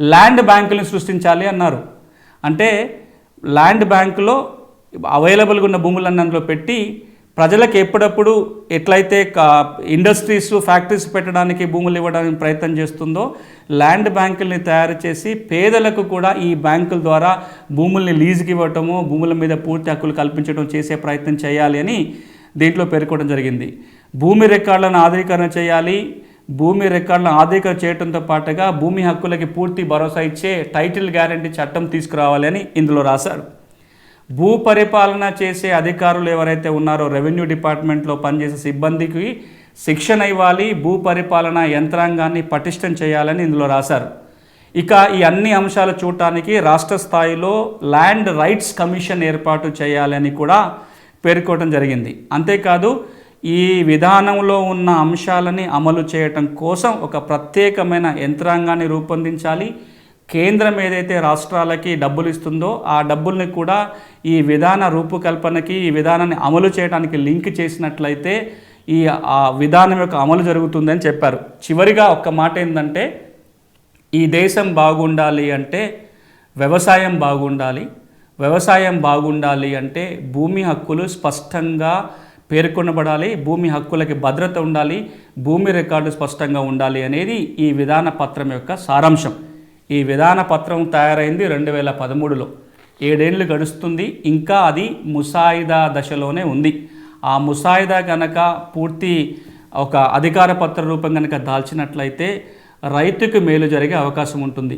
Land బ్యాంకులను సృష్టించాలి అన్నారు. అంటే ల్యాండ్ బ్యాంకులో అవైలబుల్గా ఉన్న భూములన్నీ అందులో పెట్టి ప్రజలకు ఎప్పుడప్పుడు ఎట్లయితే ఇండస్ట్రీస్ ఫ్యాక్టరీస్ పెట్టడానికి భూములు ఇవ్వడానికి ప్రయత్నం చేస్తుందో ల్యాండ్ బ్యాంకుల్ని తయారు చేసి పేదలకు కూడా ఈ బ్యాంకుల ద్వారా భూముల్ని లీజుకి ఇవ్వటము భూముల మీద పూర్తి హక్కులు కల్పించడం చేసే ప్రయత్నం చేయాలి అని దీంట్లో పేర్కొనడం జరిగింది. భూమి రికార్డులను ఆధునీకరణ చేయాలి భూమి రికార్డులను ఆధునీకరణ చేయడంతో పాటుగా భూమి హక్కులకి పూర్తి భరోసా ఇచ్చే టైటిల్ గ్యారంటీ చట్టం తీసుకురావాలని ఇందులో రాశారు. భూ పరిపాలన చేసే అధికారులు ఎవరైతే ఉన్నారో రెవెన్యూ డిపార్ట్మెంట్లో పనిచేసే సిబ్బందికి శిక్షణ ఇవ్వాలి భూ పరిపాలన యంత్రాంగాన్ని పటిష్టం చేయాలని ఇందులో రాశారు. ఇక ఈ అన్ని అంశాలు చూడటానికి రాష్ట్ర స్థాయిలో ల్యాండ్ రైట్స్ కమిషన్ ఏర్పాటు చేయాలని కూడా పేర్కోవడం జరిగింది. అంతేకాదు ఈ విధానంలో ఉన్న అంశాలని అమలు చేయటం కోసం ఒక ప్రత్యేకమైన యంత్రాంగాన్ని రూపొందించాలి. కేంద్రం ఏదైతే రాష్ట్రాలకి డబ్బులు ఇస్తుందో ఆ డబ్బుల్ని కూడా ఈ విధాన రూపకల్పనకి ఈ విధానాన్ని అమలు చేయడానికి లింక్ చేసినట్లయితే ఈ ఆ విధానం యొక్క అమలు జరుగుతుందని చెప్పారు. చివరిగా ఒక్క మాట ఏంటంటే ఈ దేశం బాగుండాలి అంటే వ్యవసాయం బాగుండాలి. వ్యవసాయం బాగుండాలి అంటే భూమి హక్కులు స్పష్టంగా పేర్కొనబడాలి భూమి హక్కులకి భద్రత ఉండాలి భూమి రికార్డు స్పష్టంగా ఉండాలి అనేది ఈ విధాన పత్రం యొక్క సారాంశం. ఈ విధాన పత్రం తయారైంది రెండు వేల పదమూడులో. ఏడేళ్ళు గడుస్తుంది ఇంకా అది ముసాయిదా దశలోనే ఉంది. ఆ ముసాయిదా కనుక పూర్తి ఒక అధికార పత్ర రూపం కనుక దాల్చినట్లయితే రైతుకు మేలు జరిగే అవకాశం ఉంటుంది.